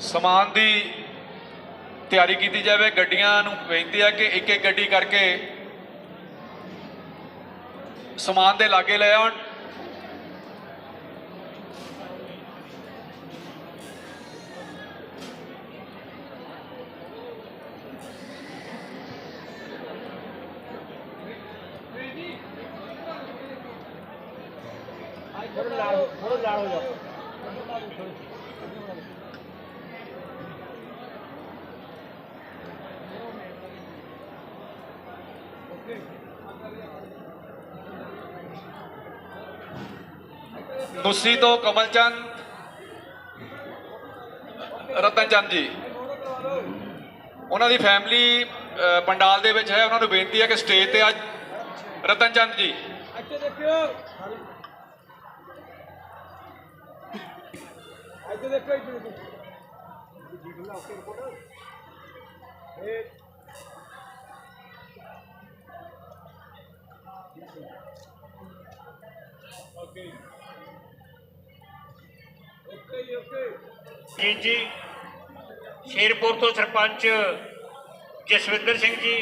ਸਮਾਨ ਦੀ ਤਿਆਰੀ ਕੀਤੀ ਜਾਵੇ, ਗੱਡੀਆਂ ਨੂੰ ਬੇਨਤੀ ਹੈ ਕਿ ਇੱਕ ਇੱਕ ਗੱਡੀ ਕਰਕੇ ਸਮਾਨ ਦੇ ਲਾਗੇ ਲੈ ਆਉਣ। ਨੁੱਸੀ ਤੋਂ ਕਮਲ ਚੰਦ ਰਤਨ ਚੰਦ ਜੀ। ਉਹਨਾਂ ਦੀ ਫੈਮਿਲੀ ਪੰਡਾਲ ਦੇ ਵਿੱਚ ਹੈ। ਉਹਨਾਂ ਨੂੰ ਬੇਨਤੀ ਹੈ ਕਿ ਸਟੇਜ ਤੇ ਅੱਜ ਰਤਨ ਚੰਦ ਜੀ। ਅੱਛੇ ਦੇਖਿਓ। ਅੱਛੇ ਦੇਖੋ ਇੱਥੇ ਦੇਖੋ। ਇਹ ਜੀ ਜੀ, ਸ਼ੇਰਪੁਰ ਤੋਂ ਸਰਪੰਚ ਜਸਵਿੰਦਰ ਸਿੰਘ ਜੀ,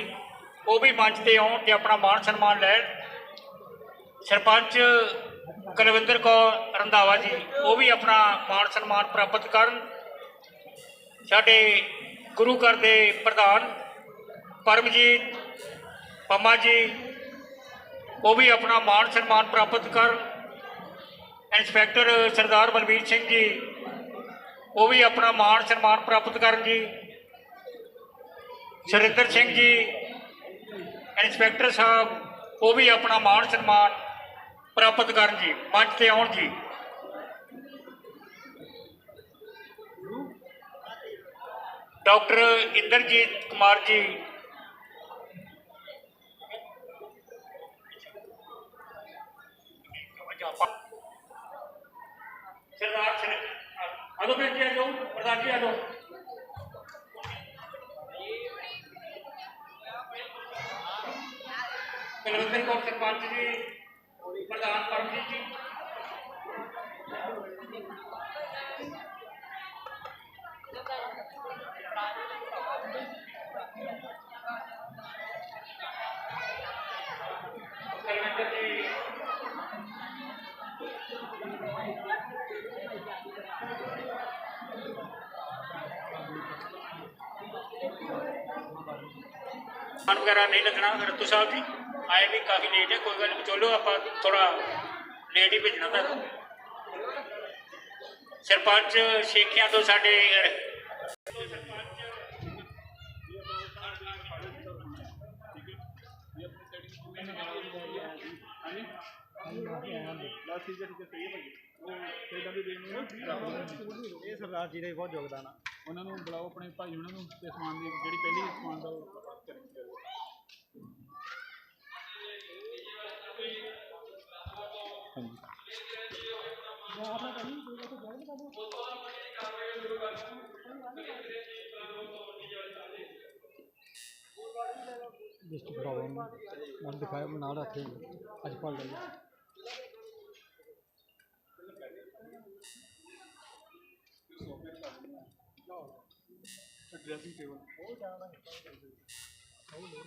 ਉਹ ਵੀ ਮੰਚ ਤੇ ਆਉਣ ਤੇ ਆਪਣਾ ਮਾਣ ਸਨਮਾਨ ਲੈਣ। ਸਰਪੰਚ ਕੁਲਵਿੰਦਰ ਕੌਰ ਰੰਧਾਵਾ ਜੀ, ਉਹ ਵੀ ਆਪਣਾ ਮਾਣ ਸਨਮਾਨ ਪ੍ਰਾਪਤ ਕਰਨ। ਸਾਡੇ ਗੁਰੂ ਘਰ ਦੇ ਪ੍ਰਧਾਨ ਪਰਮਜੀਤ ਪੰਮਾ ਜੀ, ਉਹ ਵੀ ਆਪਣਾ ਮਾਣ ਸਨਮਾਨ ਪ੍ਰਾਪਤ ਕਰਨ। ਇੰਸਪੈਕਟਰ ਸਰਦਾਰ ਬਲਵੀਰ ਸਿੰਘ ਜੀ ਉਹ ਵੀ ਆਪਣਾ ਮਾਣ ਸਨਮਾਨ ਪ੍ਰਾਪਤ ਕਰਨ ਜੀ ਸੁਰਿੰਦਰ ਸਿੰਘ ਜੀ, ਇੰਸਪੈਕਟਰ ਸਾਹਿਬ, ਉਹ ਵੀ ਆਪਣਾ ਮਾਣ ਸਨਮਾਨ ਪ੍ਰਾਪਤ ਕਰਨ ਜੀ ਮੰਚ ਤੇ ਆਉਣ ਜੀ ਡਾਕਟਰ ਇੰਦਰਜੀਤ ਕੁਮਾਰ ਜੀ ਸਰਦਾਰ ਆ ਆ ਜਾਓ। ਕੁਲਵਿੰਦਰ ਕੌਰ ਸਰਪੰਚ ਜੀ ਪ੍ਰਧਾਨ ਪਰਮਜੀਤ ਜੀ। ਮਨ ਵਗੈਰਾ ਨਹੀਂ ਲੱਗਣਾ ਰਤੂ ਸਾਹਿਬ ਜੀ, ਆਏ ਵੀ ਕਾਫੀ ਲੇਟ ਹੈ, ਕੋਈ ਗੱਲ ਨਹੀਂ ਚਲੋ ਆਪਾਂ ਥੋੜਾ ਲੇਟ ਹੀ ਭੇਜਣਾ ਤੁਹਾਨੂੰ। ਸਰਪੰਚ ਸ਼ੇਖਿਆਂ ਤੋਂ ਸਾਡੇ, ਇਹ ਸਰਦਾਰ ਜੀ ਦਾ ਬਹੁਤ ਯੋਗਦਾਨ ਆ। ਉਹਨਾਂ ਨੂੰ ਬੁਲਾਓ ਆਪਣੇ ਭਾਈ, ਉਹਨਾਂ ਨੂੰ ਤੇ ਸਮਾਨ ਦੀ ਜਿਹੜੀ ਪਹਿਲੀ ਸਮਾਨ ਦਾ கிடைக்கிறது ਜਸਟ ਪ੍ਰੋਬਲਮ ਮਨ ਦਿਖਾਇਆ ਮੈਂ ਨਾਲ ਰੱਖੇ ਅੱਜ ਪੜ ਲਈ ਡਰੈਸਿੰਗ ਟੇਬਲ ਬਹੁਤ ਜ਼ਿਆਦਾ ಹೌದು